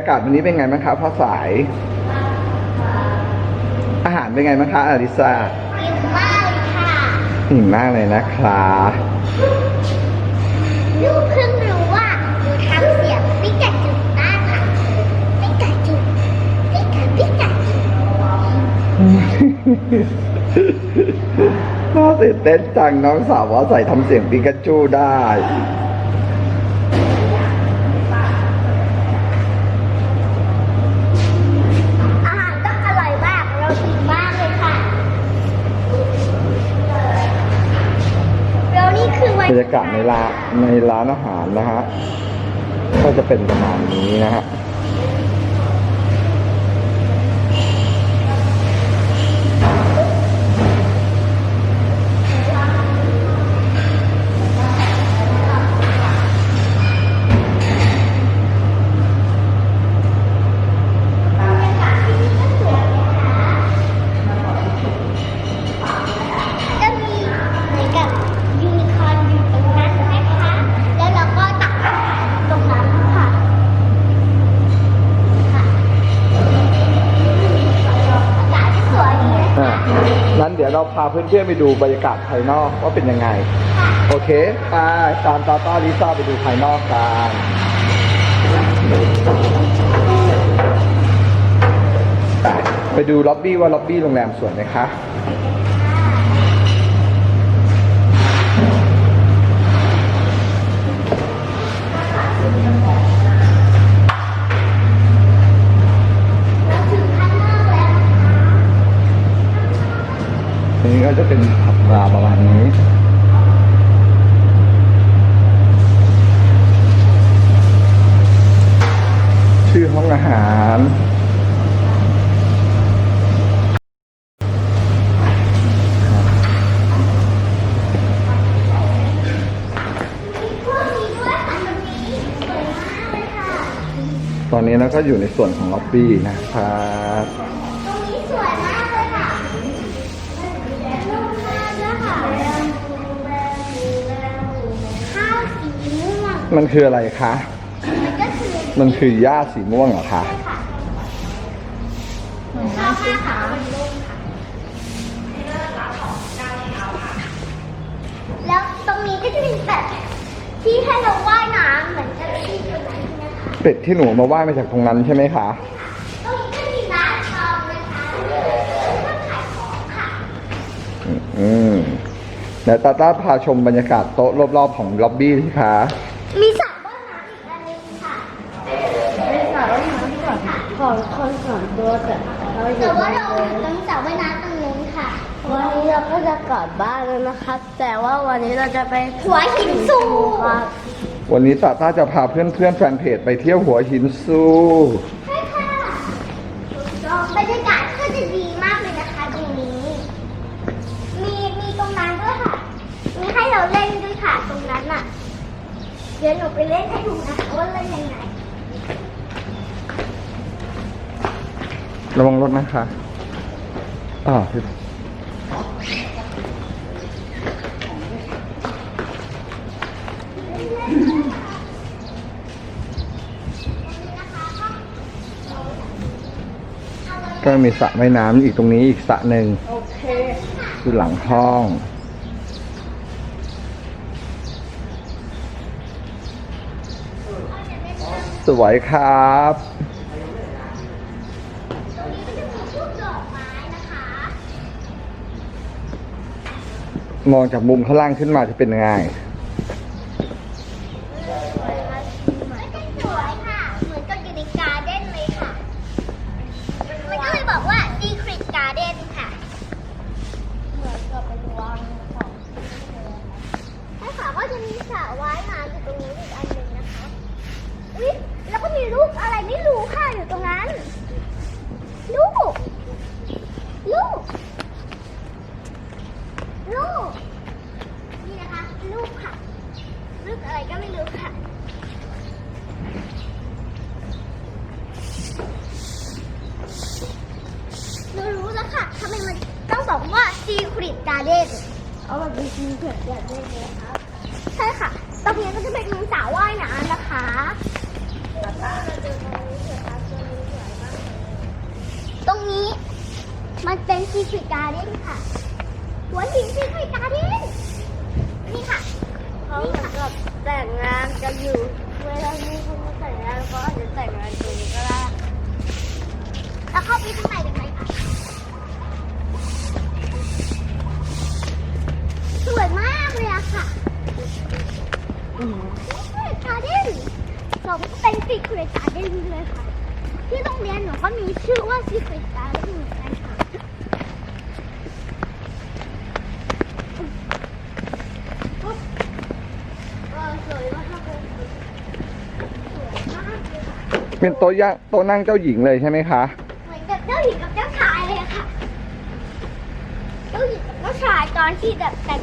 ากาศวันนี้เป็นไงบ้างคะพ่อสาย อาหารเป็นไงบ้างคะอลิซาอิ่มมากเลยค่ะอิ่มมากเลยนะคะหนูเพิ่งรู้ว่าหนูทำเสียงปิกาจูได้ค่ะปิกาจูปิกาปิกาจูน่าตื่นเต้นจังน้องสาวว่าใส่ทำเสียงปิกาจูได้ อาหารต้องอร่อยมากเราอิ่มมากเลยค่ะ แล้วนี่คือบรรยากาศในร้านในร้านอาหารนะฮะก็จะเป็นประมาณนี้นะฮะ ก็มีเหมือนกับยูนิคอร์นอยู่ตรงนั้นนะคะ แล้วเราก็ตักตรงนั้นค่ะค่ะอากาศที่สวยดีนะ อะนั้น เดี๋ยวเราพาเพื่อนๆไปดูบรรยากาศภายนอกว่าเป็นยังไง โอเคไปตามตาต้าลิซ่าไปดูภายนอกกันไปดูล็อบบี้ว่าล็อบบี้โรงแรมสวยไหมคะ ก็จะเป็นผับปลาประมาณนี้ชื่อห้องอาหาร ตอนนี้เราก็อยู่ในส่วนของล็อบบี้นะครับ ม่วงมันคืออะไรคะ มันก็คือมันคือหญ้าสีม่วงเหรอคะใช่ค่ะข้าวผ้าขาวมันนุ่มค่ะแล้วตรงนี้ก็จะเป็นแบบที่ให้เราว่ายน้ำเหมือนกับที่ตรงนั้นนะคะ เป็ดที่หนูเอามาว่ายมาจากตรงนั้นใช่ไหมคะ ตรงนี้ก็มีร้านทองนะคะร้านขายของค่ะ อืมเดี๋ยวตาต้าพาชมบรรยากาศโต๊ะรอบๆของล็อบบี้สิคะมีสระว่ายน้ำอีกอันหนึงค่ะ ไม่ค่ะว่าน้ำ ก่อนขอคนสอนตัวแต่เราอแต่ยู่ว่าบ้านเราเลยต้องสระว่ายน้ำตรงนู้นค่ะ วันนี้เราก็จะกลับบ้านแล้วนะครับ แต่ว่าวันนี้เราจะไปหัวหินสูงครับวันนี้ตาต้าจะพาเพื่อนๆแฟนเพจไปเที่ยวหัวหินซูใช่ค่ะบรรยากาศก็จะดีมากเลยนะคะตรงนี้ มีมีตรงนั้นด้วยค่ะ มีให้เราเล่นด้วยค่ะตรงนั้นน่ะ เดี๋ยวหนูไปเล่นให้ดูนะคะว่าเล่นยังไง ระวังรถนะคะอ่าพี่ก็มีสระว่ายน้ำอีกตรงนี้อีกสระหนึ่งคือหลังห้อง สวยครับ ตรงนี้ก็จะมีพวกดอกไม้นะคะ มองจากมุมข้างล่างขึ้นมาจะเป็นยังไง มันก็สวยค่ะ เหมือนกับอยู่ในการ์เด้นเลยค่ะ มันก็เลยบอกว่า Secret Garden ค่ะ เหมือนกับเป็นวางของ ใช่ค่ะก็จะมีสระว่ายน้ำอยู่ตรงนี้อีกอันหนึ่งนะคะ อุ๊ย แล้วก็มีรูปอะไรไม่รู้ค่ะอยู่ตรงนั้น ลูก ลูก ลูก นี่นะคะ ลูกค่ะ ลูกอะไรก็ไม่รู้ค่ะ เรารู้แล้วค่ะ ทำไมมันต้องบอกว่า Secret Garden เอาแบบมีทีเกิดแบบนี้เลยครับใช่ค่ะ ตรงนี้ก็จะเป็นสระว่ายน้ำนะคะไปตรงนี้มันเป็นซีคริตการ์เด้นค่ะหัวหินซีคริตการ์เด้นนี่ค่ะเขาเหมือนกับแต่งงานกันอยู่เวลามีคนมาแต่งงานก็อาจจะแต่งงานตรงนี้ก็ได้แล้วเข้าไปข้างในกันไหมคะ การ์เด้นสมเป็นซีคริตการ์เด้นเลยค่ะ ที่โรงเรียนหนูก็มีชื่อว่าซีคริตการ์เด้นเหมือนกันค่ะก็สวยมากเลยสวยมากเลยค่ะเป็นโต๊ะย่างโต๊ะนั่งเจ้าหญิงเลยใช่ไหมคะ เหมือนกับเจ้าหญิงกับเจ้าชายเลยอะค่ะ เจ้าหญิงกับเจ้าชายตอนที่แบบแต่ง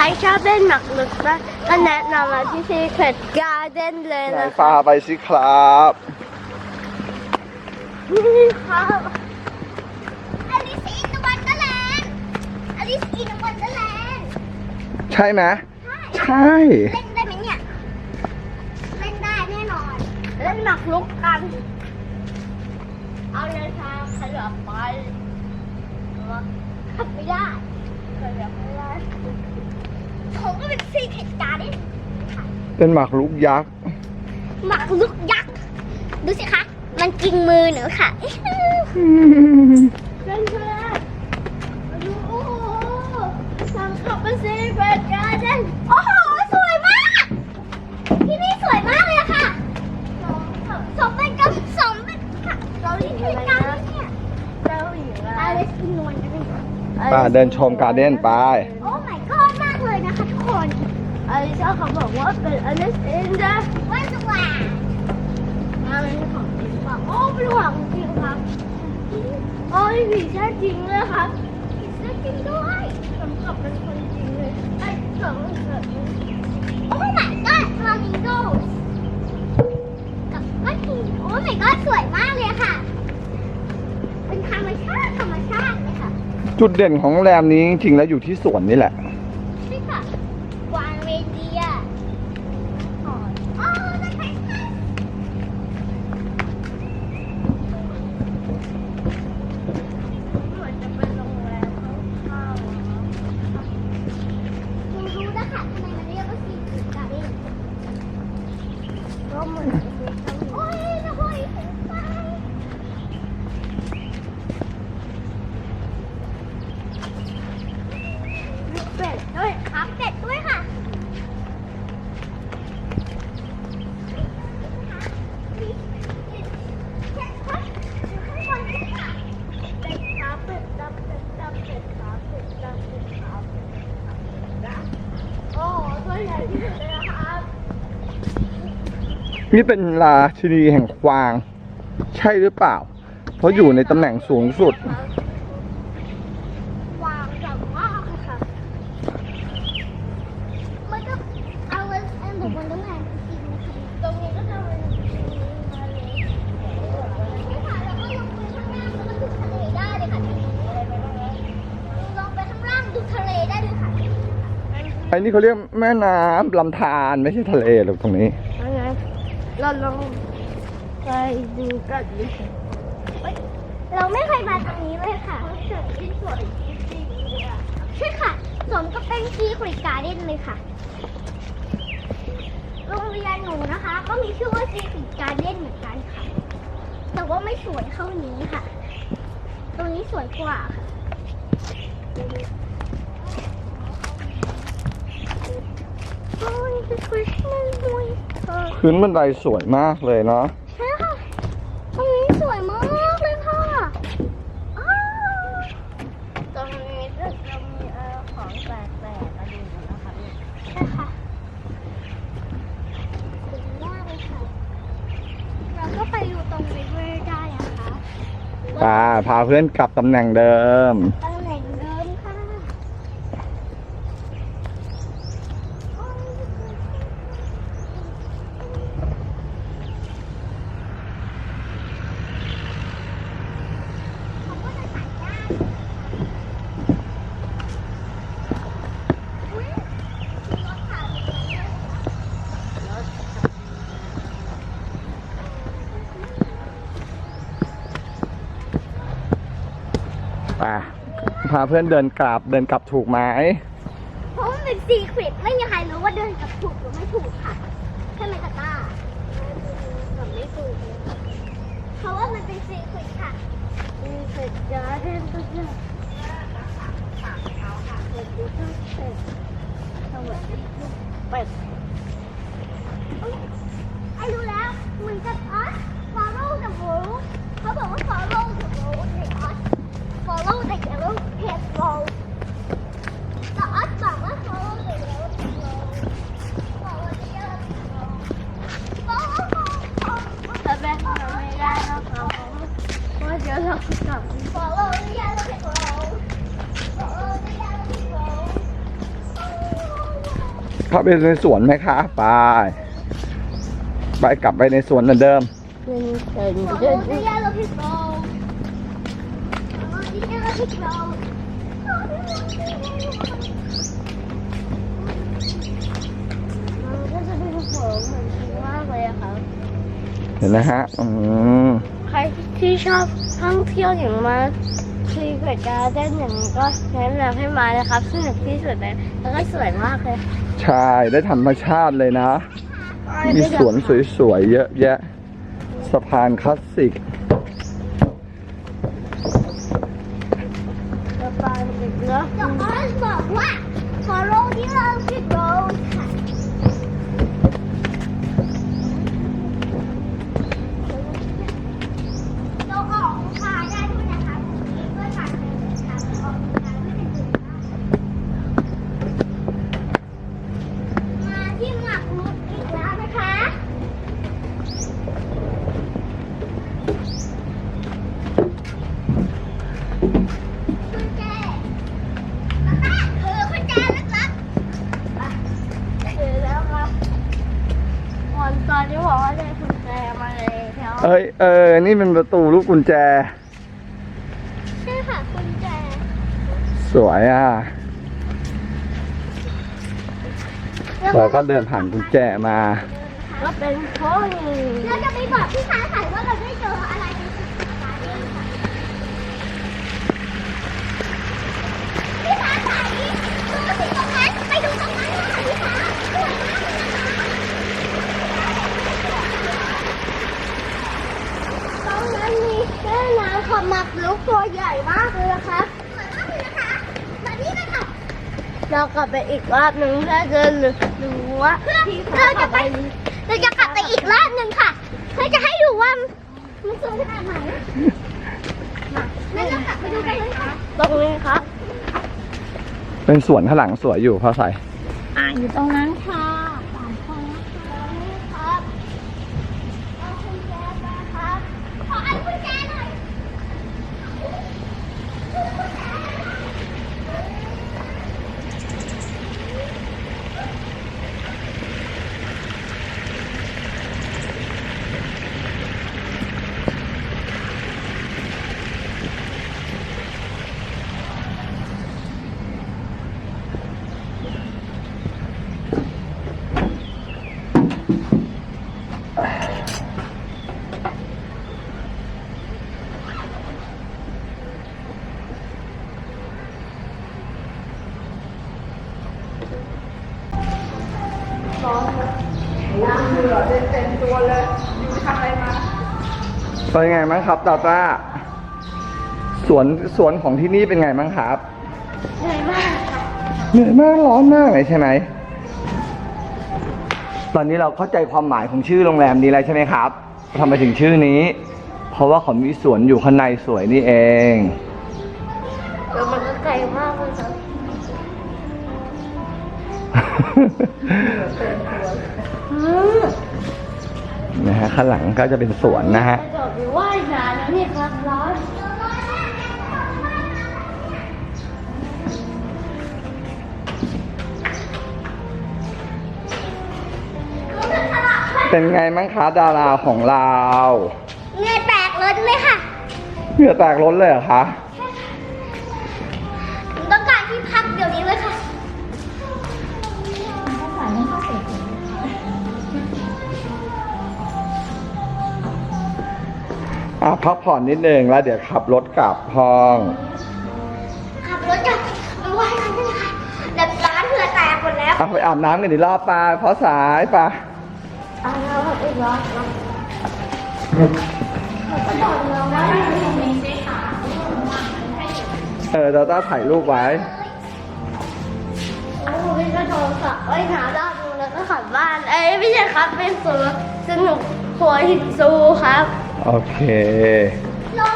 รชอบเล่นหมากรุกบ้างก็แนะนำมาที่ Secret Garden เลยไหนนะพาคะไปสิครับนี่ครับอลิซอินวันเดอร์แลนด์อลิซอินวันเดอร์แลนด์ใช่ไหมใช่ใช่ เล่นได้ไหมเนี่ย เล่นได้แน่นอน เล่นหมากรุกกัน เอาเลยครับขยับไปขับไม่ได้ขยับไม่ได้ ผมก็เป็นซีเคทการ์เด้นค่ะเป็นหมากรุกยักษ์หมักลุกยักษ์ดูสิคะ มันกินมือหนูค่ะเพื่อนเพื่อนมาดูโอ้โหทางเข้าไป Secret Garden โอ้โหสวยมาก ที่นี่สวยมากเลยอะค่ะสมเป็นกับสมเป็นค่ะเราที่คือการ์เด้นเนี่ยเจ้าหญิงอะไรอลิสอินวันเดอร์แลนด์ป่าเดินชมการ์เด้นไป อลิซาเขาบอกว่าเป็น Alice in the วันสว่างอะไรของจริงเปล่าโอ้เป็นของจริงครับโอ้ยผีแท้จริงเลยครับผีเสื้อจริงด้วยสำกับเป็นคนจริงเลยไอ้สองเกิดโอ้ my god flamingos กับก็จริงโอ้ my god สวยมากเลยค่ะ เป็นธรรมชาติธรรมชาติเลยค่ะ จุดเด่นของโรงแรมนี้จริงๆแล้วอยู่ที่สวนนี่แหละ Oh my God. นี่เป็นราชินีแห่งกวาง ใช่หรือเปล่า เพราะอยู่ในตำแหน่งสูงสุด วางกับหม้อค่ะมันก็เอาไว้อันบนบนตรงไหนกินนะคะตรงนี้ก็ทำเป็นมาเลยนี่ค่ะแล้วก็ลงไปข้างล่างแล้วก็ดูทะเลได้เลยค่ะลงไปข้างล่างดูทะเลได้เลยค่ะ อันนี้เขาเรียกแม่น้ำลำธารไม่ใช่ทะเลหรอกตรงนี้ เราลองไปดูกันดิเราไม่เคยมาตรงนี้เลยค่ะจุดที่สวยจริงๆเลยอะใช่ค่ะ สมก็เป็นซีคริการ์เด้นเลยค่ะ โรงเรียนหนูนะคะ ก็มีชื่อว่าซีคริการ์เด้นเหมือนกันค่ะ แต่ว่าไม่สวยเท่านี้ค่ะ ตรงนี้สวยกว่าค่ะ พื้นบันไดสวยมากเลยเนาะใช่ค่ะตรงนี้สวยมากเลยค่ะตรงนี้จะมีของแปลกๆมาดูนะคะนี่ใช่ค่ะสวยมากเลยค่ะ เราก็ไปดูตรงนี้ด้ยได้นะคะอ่าพาเพื่อนกลับตำแหน่งเดิม ไปพาเพื่อนเดินกลับเดินกลับถูกไหมเพราะมันเป็นซีเครตไม่มีใครรู้ว่าเดินกับถูกหรือไม่ถูกค่ะใช่ไหมตาตากับไม่ถูกเลยเพราะว่ามันเป็นซีเครตค่ะซีเครตการ์เด้นก็คือสามเท้าค่ะเป็ดดูก็เป็ดสวัสดีเป็ดไอ้รู้แล้วเหมือนกับออส follow the rule เขาบอกว่า follow the rule ในออส follow the yellow pet road แต่ออสบอกว่า follow the yellow pet road follow the yellow pet road follow follow แต่แม่ทำไม่ได้นะคะเพราะว่าเดี๋ยวเรากลับ follow the yellow pet road follow the yellow pet road เข้าไปในสวนไหมคะไปไปกลับไปในสวนเหมือนเดิมเป็นเป็น follow the yellow pet road follow the yellow pet road มัน ก็จะเป็นผมเหมือนจริงมากเลยอะค่ะเห็นนะฮะ อืม ใครที่ชอบท่องเที่ยวอย่างมาซีเกิดการ์เด้นอย่างนี้ก็แนะนำให้มานะครับ สนุกที่สุดเลยแล้วก็สวยมากเลยใช่ ได้ธรรมชาติเลยนะ มีสวนสวยๆ เยอะแยะ สะพานคลาสสิก เอ้ยเออ นี่เป็นประตูลูกกุญแจ ใช่ค่ะคุณแจ สวยอะเราก็เดินผ่านกุญแจมา ก็เป็นพ่อหนึ่งเราจะไปบอกพี่ฟ้าใสว่าเราได้เจออะไรในสุดสัปดาห์นี้ค่ะพี่ฟ้าใสดูสิตรงนั้นไปดูตรงนั้นค่ะพี่ฟ้าสวยมากเลยนะคะตรงนั้นมีแม่ น้ำขมักลุกตัวใหญ่มากเลยนะคะสวยมากเลยนะคะแบบนี้เลยค่ะเรากลับไปอีกรอบหนึ่งเพื่อจะรู้ว่าที่เราเขาจะไปเราจะกลับไปอีกรอบหนึ่งค่ะ เพื่อจะให้ดูว่ามันสวยขนาดไหนงั้นเรากลับไปดูกันเลยค่ะตรงนี้ครับเป็นสวนข้างหลังสวยอยู่พอใส่อ่าอยู่ตรงนั้นค่ะสามคนนะคะครับเอากุญแจมาครับ ขออันกุญแจหน่อย เป็นไงบ้างครับตาต้าสวนสวนของที่นี่เป็นไงบ้างครับเหนื่อยมากค่ะเหนื่อยมากร้อนมากเลยใช่ไหมตอนนี้เราเข้าใจความหมายของชื่อโรงแรมนี้แล้วใช่ไหมครับทำไมถึงชื่อนี้ เพราะว่าเขามีสวนอยู่ข้างในสวยนี่เองแล้วมันก็ไกลมากเลยครับ นะฮะข้างหลังก็จะเป็นสวนนะฮะว่ายน้ำนะนี่ครับร้อนเป็นไงมั้งคะดาราของเราเหงื่อแตกล้นเลยค่ะเหงื่อแตกล้นเลยเหรอคะผมต้องการที่พักเดี๋ยวนี้เลยค่ะ อะพักผ่อนนิดนึงแล้วเดี๋ยวขับรถกลับห้อง ขับรถจากไปว่ายน้ำกันเลยค่ะแบบร้านเหงื่อแตกหมดแล้วอะไปอาบน้ำกันดีรอบปลาเพราะสายปลาเอาเราอีกรอบก็บอกเราว่าเออเราต้องถ่ายรูปไว้โอ้โหพี่ก็โทรศัพท์ไว้หารอบนึงแล้วก็ขับบ้าน เอ้ยไม่ใช่ครับเป็นสวนสนุกหัวหินซูครับ โอเค เรา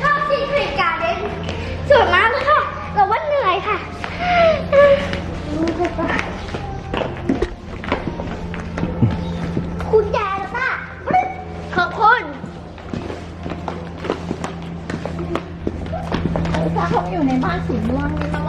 ชอบซีคริตการ์เด้นสวยมากเลยค่ะแต่ว่าเหนื่อยค่ะคุณแจแล้วป่ะขอบคุณถ้าเขาอยู่ในบ้านสีม่วงนี่ต้อง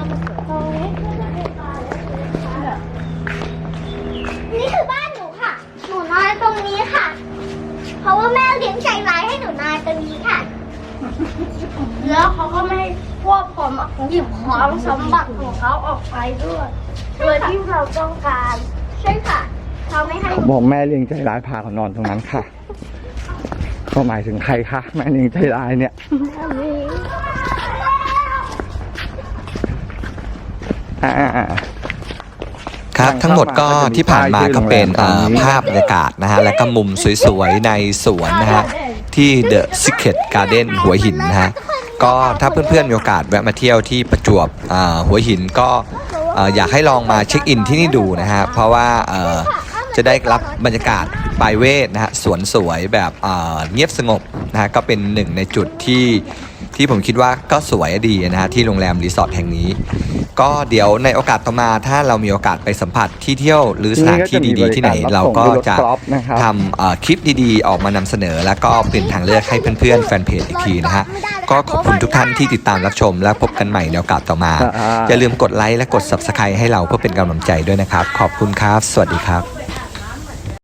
แล้วเขาก็ไม่ให้พวกผมหยิบของสมบัติของเขาออกไปด้วยโดยที่เราต้องการใช่ค่ะเขาไม่ให้หนูบอกแม่เลี้ยงใจร้ายพาเขานอนตรงนั้นค่ะก็หมายถึงใครคะแม่เลี้ยงใจร้ายเนี่ยอ่าครับทั้งหมดก็ที่ผ่านมาก็เป็นเอ่อภาพบรรยากาศนะฮะแล้วก็มุมสวยๆในสวนนะฮะ ที่ The Secret Garden หัวหินนะฮะก็ถ้าเพื่อนๆมีโอกาสแวะมาเที่ยวที่ประจวบหัวหินก็อยากให้ลองมาเช็คอินที่นี่ดูนะฮะเพราะว่าจะได้รับบรรยากาศปลายเวทนะฮะสวนสวยแบบเงียบสงบนะฮะก็เป็นหนึ่งในจุดที่ ที่ผมคิดว่าก็สวยดีนะฮะที่โรงแรมรีสอร์ทแห่งนี้ ก็เดี๋ยวในโอกาสต่อมาถ้าเรามีโอกาสไปสัมผัสที่เที่ยวหรือสถานที่ดีๆ ที่ไหนเราก็จะทำเอ่อคลิปดีๆ ออกมานำเสนอ แล้วก็เป็นทางเลือกให้เพื่อนๆแฟนเพจอีกทีนะฮะก็ขอบคุณทุกท่านที่ติดตามรับชม และพบกันใหม่ในโอกาสต่อมาอย่าลืมกดไลค์และกด subscribe ให้เราเพื่อเป็นกำลังใจด้วยนะครับ ขอบคุณครับ สวัสดีครับ